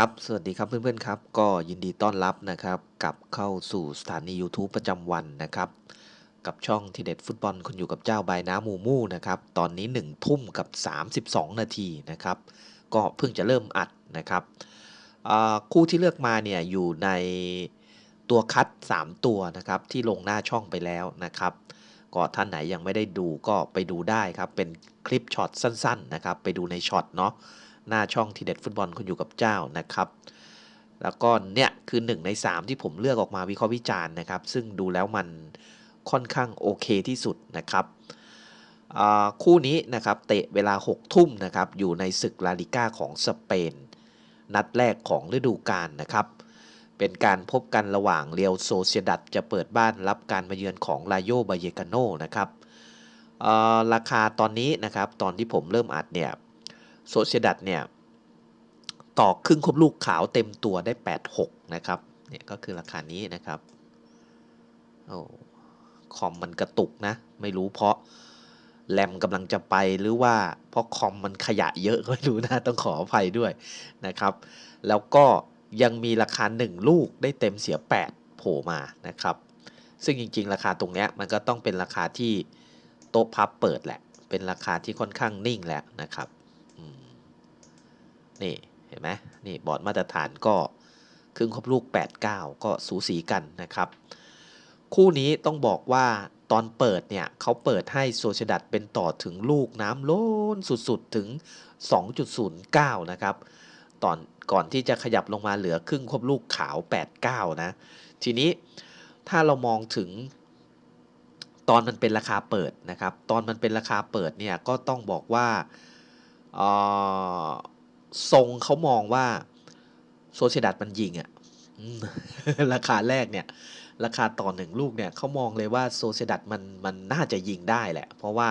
ครับ สวัสดีครับเพื่อนๆครับ ก็ยินดีต้อนรับนะครับกลับเข้าสู่สถานี YouTube ประจำวันนะครับ กับช่องทีเด็ดฟุตบอลคนอยู่กับเจ้าใบน้ำมูมูนะครับ ตอนนี้ 1 ทุ่มกับ 32 นาทีนะครับ ก็เพิ่งจะเริ่มอัดนะครับอ่าคู่ที่เลือกมาเนี่ยอยู่ในตัวคัด 3 ตัวนะครับ ที่ลงหน้าช่องไปแล้วนะครับ ก็ท่านไหนยังไม่ได้ดูก็ไปดูได้ครับ เป็นคลิปช็อตสั้น ๆ นะครับ ไปดูในช็อตเนาะ หน้าช่องทีเด็ดฟุตบอลคนอยู่กับเจ้านะครับ แล้วก็เนี่ยคือ 1 ใน 3 ที่ผมเลือกออกมาวิเคราะห์วิจารณ์นะครับ ซึ่งดูแล้วมันค่อนข้างโอเคที่สุดนะครับคู่นี้นะครับเตะเวลา 6 ทุ่มนะครับอยู่ในศึกลาลิก้าของสเปน นัดแรกของฤดูกาลนะครับ เป็นการพบกันระหว่างเรียวโซเซียดัตจะเปิดบ้านรับการมาเยือนของลาโยบาเยกาโนนะครับราคาตอนนี้นะครับตอนที่ผมเริ่มอัดเนี่ย โซเชียดัตเนี่ยต่อครึ่งครบลูกขาวเต็มตัวได้ 86 นะครับ เนี่ยก็คือราคานี้นะครับ โอ้คอมมันกระตุกนะ ไม่รู้เพราะแรมกำลังจะไปหรือว่าเพราะคอมมันขยะเยอะก็ไม่รู้นะ ต้องขออภัยด้วยนะครับ แล้วก็ยังมีราคา 1 ลูกได้เต็มเสีย 8 โผล่มานะครับ ซึ่งจริง ๆ ราคาตรงเนี้ยมันก็ต้องเป็นราคาที่โต๊ะพับเปิดแหละ เป็นราคาที่ค่อนข้างนิ่งแหล้วนะครับ นี่เห็นไหมนี่บอร์ดมาตรฐานก็ครึ่งครบลูก 8 9 ก็สูสีกันนะครับ คู่นี้ต้องบอกว่าตอนเปิดเนี่ยเขาเปิดให้โซเชดัตเป็นต่อถึงลูกน้ำล้นสุดๆ ถึง 2.09 นะครับตอนก่อนที่จะขยับลงมาเหลือครึ่งครบลูกขาว 8-9 นะ ทีนี้ถ้าเรามองถึงตอนมันเป็นราคาเปิดนะครับ ตอนมันเป็นราคาเปิดเนี่ยก็ต้องบอกว่าอ่อ ทรงเขามองว่าโซเชดัตมันยิงอะราคาแรกเนี่ยราคาต่อหนึ่งลูกเนี่ยเขามองเลยว่าโซเชดัตมันมันน่าจะยิงได้แหละ เพราะว่า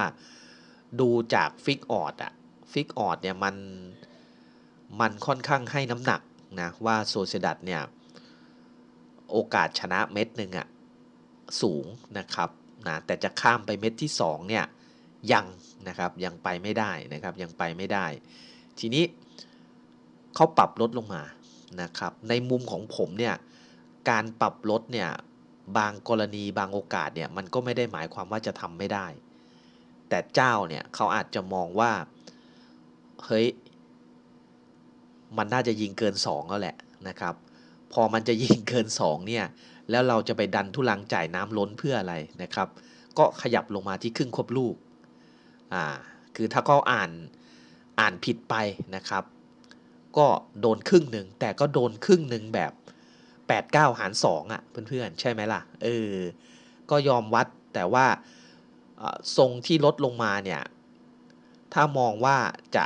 ดูจากฟิกออดอะฟิกออดเนี่ยมันมันค่อนข้างให้น้ำหนักนะว่าโซเชดัตเนี่ยโอกาสชนะเม็ดหนึ่งอะสูงนะครับนะแต่จะข้ามไปเม็ดที่2เนี่ยยังนะครับยังไปไม่ได้นะครับยังไปไม่ได้ ทีนี้ เขาปรับลดลงมานะครับ ในมุมของผมเนี่ยการปรับลดเนี่ยบางกรณีบางโอกาสเนี่ยมันก็ไม่ได้หมายความว่าจะทำไม่ได้ แต่เจ้าเนี่ยเขาอาจจะมองว่าเฮ้ยมันน่าจะยิงเกิน2แล้วแหละนะครับ พอมันจะยิงเกิน2เนี่ยแล้วเราจะไปดันทุลังจ่ายน้ำล้นเพื่ออะไรนะครับ ก็ขยับลงมาที่ครึ่งครบลูกอ่าคือถ้าเขาอ่านอ่านผิดไปนะครับ ก็โดนครึ่งหนึ่งแต่ก็โดนครึ่งหนึ่งแบบ 8 9 หาร 2อะเพื่อนๆ ใช่ไหมล่ะเออก็ยอมวัดแต่ว่าทรงที่ลดลงมาเนี่ย ถ้ามองว่าจะ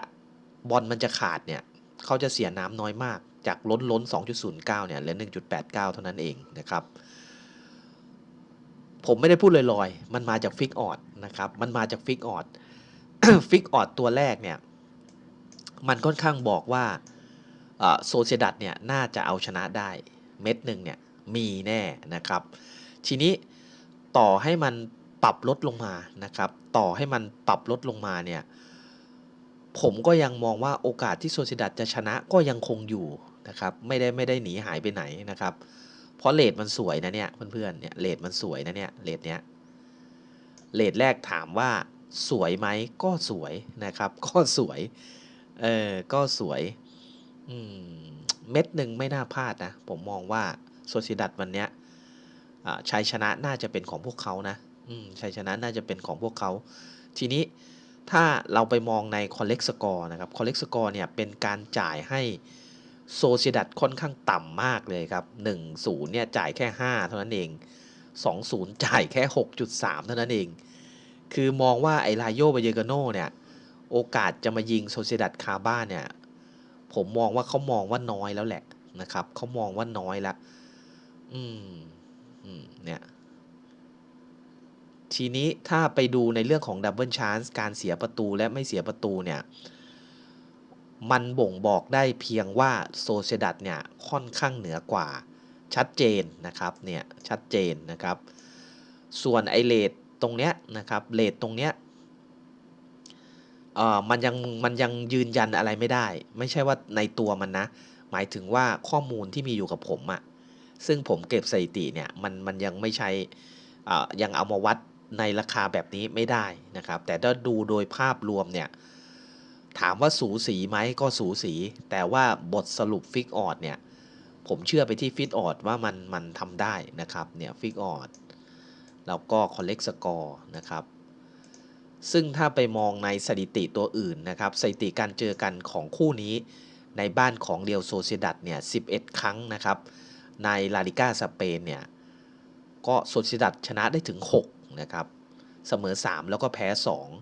บอลมันจะขาดเนี่ยเขาจะเสียน้ำน้อยมากจากล้นล้น 2.09 เนี่ยเหลือ 1.89 เท่านั้นเองนะครับ ผมไม่ได้พูดลอยๆ มันมาจากฟิกออดนะครับ มันมาจากฟิกออดฟิกออดตัวแรกเนี่ย มันค่อนข้างบอกว่า โซเซดัตเนี่ยน่าจะเอาชนะได้เม็ดหนึ่งเนี่ยมีแน่นะครับ ทีนี้ต่อให้มันปรับลดลงมานะครับ ต่อให้มันปรับลดลงมาเนี่ยผมก็ยังมองว่าโอกาสที่โซเซดัตจะชนะก็ยังคงอยู่นะครับไม่ได้ไม่ได้หนีหายไปไหนนะครับ เพราะเลทมันสวยนะเนี่ยเพื่อนๆเนี่ยเลทมันสวยนะเนี่ยเลทเนี้ยเลทแรกถามว่าสวยไหมก็สวยนะครับ ก็สวยเออก็สวย เม็ดหนึ่งไม่น่าพลาดนะ ผมมองว่าโซซิดัตวันเนี้ยอ่าชัยชนะน่าจะเป็นของพวกเขานะชัยชนะน่าจะเป็นของพวกเขา ทีนี้ถ้าเราไปมองในคอลเลกสกอร์นะครับคอลเลกสกอร์เนี่ยเป็นการจ่ายให้โซเ i ดัตค่อนข้างต่ำมากเลยครับ1-0เนี่ยจ่ายแค่ 5 เท่านั้นเอง 2-0 จ่ายแค่ 6.3 เท่านั้นเอง คือมองว่าไอลาโยบาเยกาโนเนี่ย โอกาสจะมายิงโซเ i ดัตคาบ้านเนี่ย ผมมองว่าเขามองว่าน้อยแล้วแหละนะครับเขามองว่าน้อยแล้วอืมอืมเนี่ยทีนี้ถ้าไปดูในเรื่องของดับเบิลชานส์การเสียประตูและไม่เสียประตูเนี่ย มันบ่งบอกได้เพียงว่าโซเซดัตเนี่ยค่อนข้างเหนือกว่า ชัดเจนนะครับเนี่ยชัดเจนนะครับ ส่วนไอเลทตรงเนี้ยนะครับเลทตรงเนี้ย เอ่อมันยังมันยังยืนยันอะไรไม่ได้ ไม่ใช่ว่าในตัวมันนะ หมายถึงว่าข้อมูลที่มีอยู่กับผมอะซึ่งผมเก็บสถิติเนี่ยมันมันยังไม่ใช้ยังเอามาวัดในราคาแบบนี้ไม่ได้นะครับ แต่ถ้าดูโดยภาพรวมเนี่ยถามว่าสูสีไหมก็สูสี แต่ว่าบทสรุปฟิกออดเนี่ยผมเชื่อไปที่ฟิกออดว่ามันมันทำได้นะครับเนี่ยฟิกออดแล้วก็คอลเลกสกอร์นะครับ ซึ่งถ้าไปมองในสถิติตัวอื่นนะครับสถิติการเจอกันของคู่นี้ ในบ้านของเรียวโซเซดัตเนี่ย 11 ครั้งนะครับ ในลาลิก้าสเปนเนี่ย ก็โซเซดัตชนะได้ถึง 6 นะครับ เสมอ 3 แล้วก็แพ้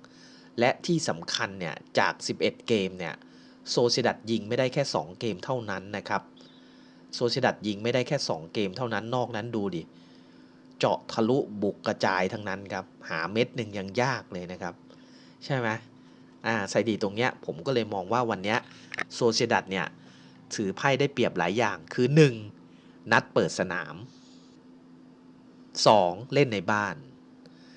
2 และที่สำคัญเนี่ย จาก 11 เกมเนี่ยโซเซดัตยิงไม่ได้แค่ 2 เกมเท่านั้นนะครับโซเซดัตยิงไม่ได้แค่ 2 เกมเท่านั้นนอกนั้นดูดิ เจาะทะลุบุกกระจายทั้งนั้นครับ หาเม็ดหนึ่งยังยากเลยนะครับ ใช่ไหมอ่าไซดีตรงเนี้ยผมก็เลยมองว่าวันเนี้ยโซเซดัตเนี่ยถือไพ่ได้เปรียบหลายอย่างคือ 1. นัดเปิดสนาม 2. เล่นในบ้าน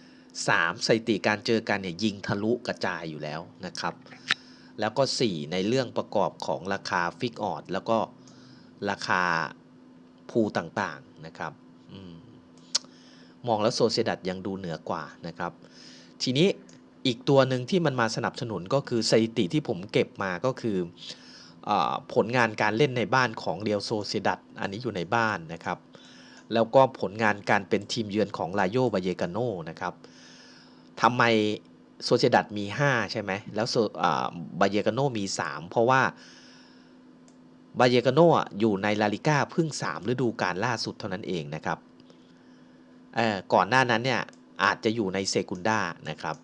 3. สถิติการเจอกันเนี่ยยิงทะลุกระจายอยู่แล้วนะครับ แล้วก็ 4. ในเรื่องประกอบของราคาฟิกออดแล้วก็ราคาภูต่างๆนะครับอม มองแล้วโซเซดัตยังดูเหนือกว่านะครับ ทีนี้อีกตัวหนึ่งที่มันมาสนับสนุนก็คือสถิติที่ผมเก็บมาก็คืออผลงานการเล่นในบ้านของเรียวโซเซดัตอันนี้อยู่ในบ้านนะครับ แล้วก็ผลงานการเป็นทีมเยือนของลาโยบาเยกาโนนะครับทำไมโซเซดัตมี 5 ใช่ไหมแล้วบาเยกาโนมี 3 เพราะว่าบาเยกาโนอยู่ในลาลิก้าเพิ่ง 3 ฤดูกาลล่าสุดเท่านั้นเองนะครับ ก่อนหน้านั้นเนี่ยอาจจะอยู่ในเซกุนด้านะครับ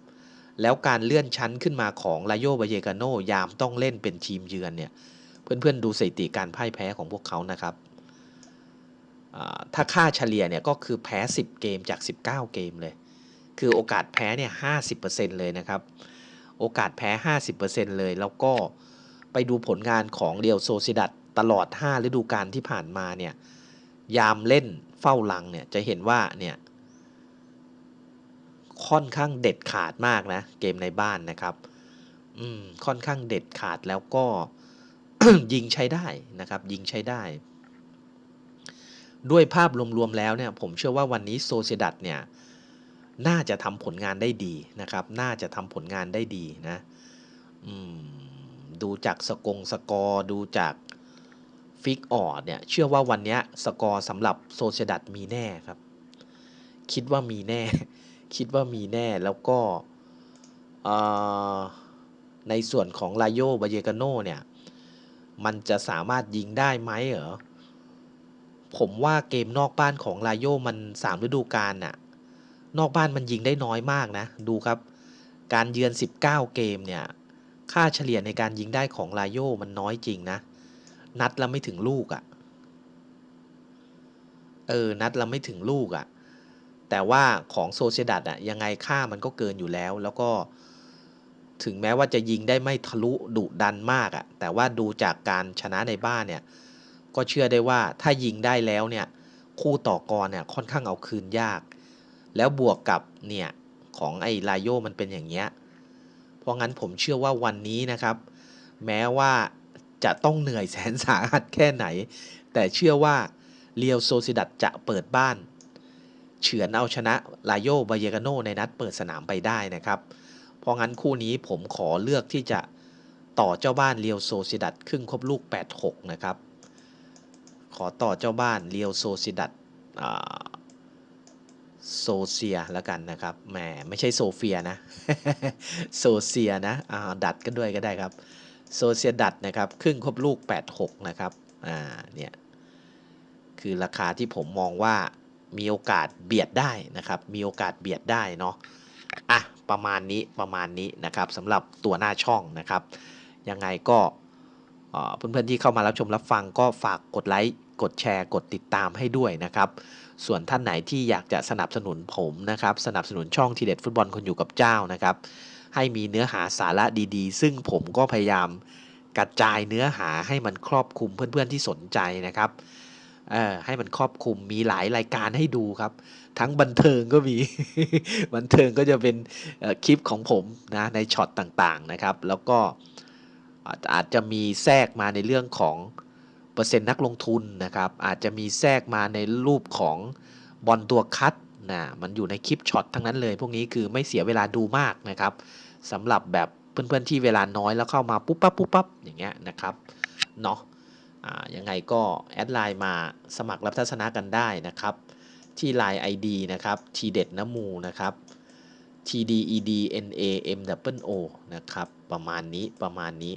แล้วการเลื่อนชั้นขึ้นมาของลาโยบาเยกาโนยามต้องเล่นเป็นทีมเยือนเนี่ยเพื่อนๆดูสถิติการพ่ายแพ้ของพวกเขานะครับถ้าค่าเฉลี่ยเนี่ยก็คือแพ้ 10 เกมจาก 19 เกมเลย คือโอกาสแพ้เนี่ย50%เลยนะครับ โอกาสแพ้ 50%เลย แล้วก็ไปดูผลงานของเรียวโซซิดัตตลอด 5 ฤดูกาลที่ผ่านมาเนี่ย ยามเล่นเฝ้าลังเนี่ยจะเห็นว่าเนี่ยค่อนข้างเด็ดขาดมากนะ เกมในบ้านนะครับ อืมค่อนข้างเด็ดขาดแล้วก็ยิงใช้ได้นะครับ ยิงใช้ได้ ด้วยภาพรวมๆแล้วเนี่ย ผมเชื่อว่าวันนี้โซเซดัตเนี่ย น่าจะทำผลงานได้ดีนะครับ น่าจะทำผลงานได้ดีนะ อืมดูจากสกงสกอร์ดูจาก ฟิกออดเนี่ยเชื่อว่าวันนี้สกอร์สำหรับโซเซดัตมีแน่ครับ คิดว่ามีแน่ คิดว่ามีแน่แล้วก็ในส่วนของลาโยบาเยกาโนเนี่ย มันจะสามารถยิงได้ไหมเหรอ ผมว่าเกมนอกบ้านของลาโยมันสามฤดูกาลน่ะ นอกบ้านมันยิงได้น้อยมากนะ ดูครับ การเยือน 19 เกมเนี่ย ค่าเฉลี่ยในการยิงได้ของลาโยมันน้อยจริงนะ นัดและไม่ถึงลูกอะ่ะ เออ นัดและไม่ถึงลูกอะ่ะ แต่ว่าของโซเซดัตอะยังไงค่ามันก็เกินอยู่แล้ว แล้วก็ถึงแม้ว่าจะยิงได้ไม่ทะลุดุดันมากอะแต่ว่าดูจากการชนะในบ้านเนี่ย ก็เชื่อได้ว่าถ้ายิงได้แล้วเนี่ย คู่ต่อกรเนี่ยค่อนข้างเอาคืนยาก แล้วบวกกับเนี่ยของไอ้ลายโยมันเป็นอย่างเงี้ย เพราะงั้นผมเชื่อว่าวันนี้นะครับ แม้ว่า จะต้องเหนื่อยแสนสาหัสแค่ไหน แต่เชื่อว่าเรียวโซซิดัตจะเปิดบ้าน เฉือนเอาชนะลาโยบาเยกาโนในนัดเปิดสนามไปได้นะครับ เพราะงั้นคู่นี้ผมขอเลือกที่จะต่อเจ้าบ้านเรียวโซซิดัตครึ่งครบลูก 8-6 นะครับ ขอต่อเจ้าบ้านเรียวโซซิดัตโซเซียแล้วกันนะครับแหมไม่ใช่โซเฟียนะ โซเซียนะดัดกันด้วยก็ได้ครับ โซเซียดัตนะครับครึ่งครบลูก 8-6 นะครับอ่าเนี่ยคือราคาที่ผมมองว่ามีโอกาสเบียดได้นะครับ มีโอกาสเบียดได้เนาะอะประมาณนี้ประมาณนี้นะครับสำหรับตัวหน้าช่องนะครับ ยังไงก็เพื่อนๆที่เข้ามารับชมรับฟังก็ฝากกดไลค์กดแชร์กดติดตามให้ด้วยนะครับ ส่วนท่านไหนที่อยากจะสนับสนุนผมนะครับ สนับสนุนช่องทีเด็ดฟุตบอลคนอยู่กับเจ้านะครับ ให้มีเนื้อหาสาระดีๆ ซึ่งผมก็พยายามกระจายเนื้อหาให้มันครอบคลุมเพื่อนๆที่สนใจนะครับให้มันครอบคลุมมีหลายรายการให้ดูครับ ทั้งบันเทิงก็มี บันเทิงก็จะเป็นคลิปของผมนะในช็อตต่างๆนะครับ แล้วก็อาจจะมีแทรกมาในเรื่องของเปอร์เซ็นต์นักลงทุนนะครับ อาจจะมีแทรกมาในรูปของบอลตัวคัดนะมันอยู่ในคลิปช็อตทั้งนั้นเลย พวกนี้คือไม่เสียเวลาดูมากนะครับ สำหรับแบบเพื่อนๆที่เวลาน้อยแล้วเข้ามาปุ๊บปั๊บปุ๊บปั๊บอย่างเงี้ยนะครับเนาะอ่ายังไงก็แอดไลน์มาสมัครรับทัศนะกันได้นะครับ ที่ Line ID นะครับทีเด็ดน้ำมูนะครับ T D E D N A M W O นะครับ ประมาณนี้ประมาณนี้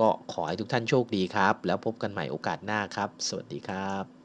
ก็ขอให้ทุกท่านโชคดีครับ แล้วพบกันใหม่โอกาสหน้าครับ สวัสดีครับ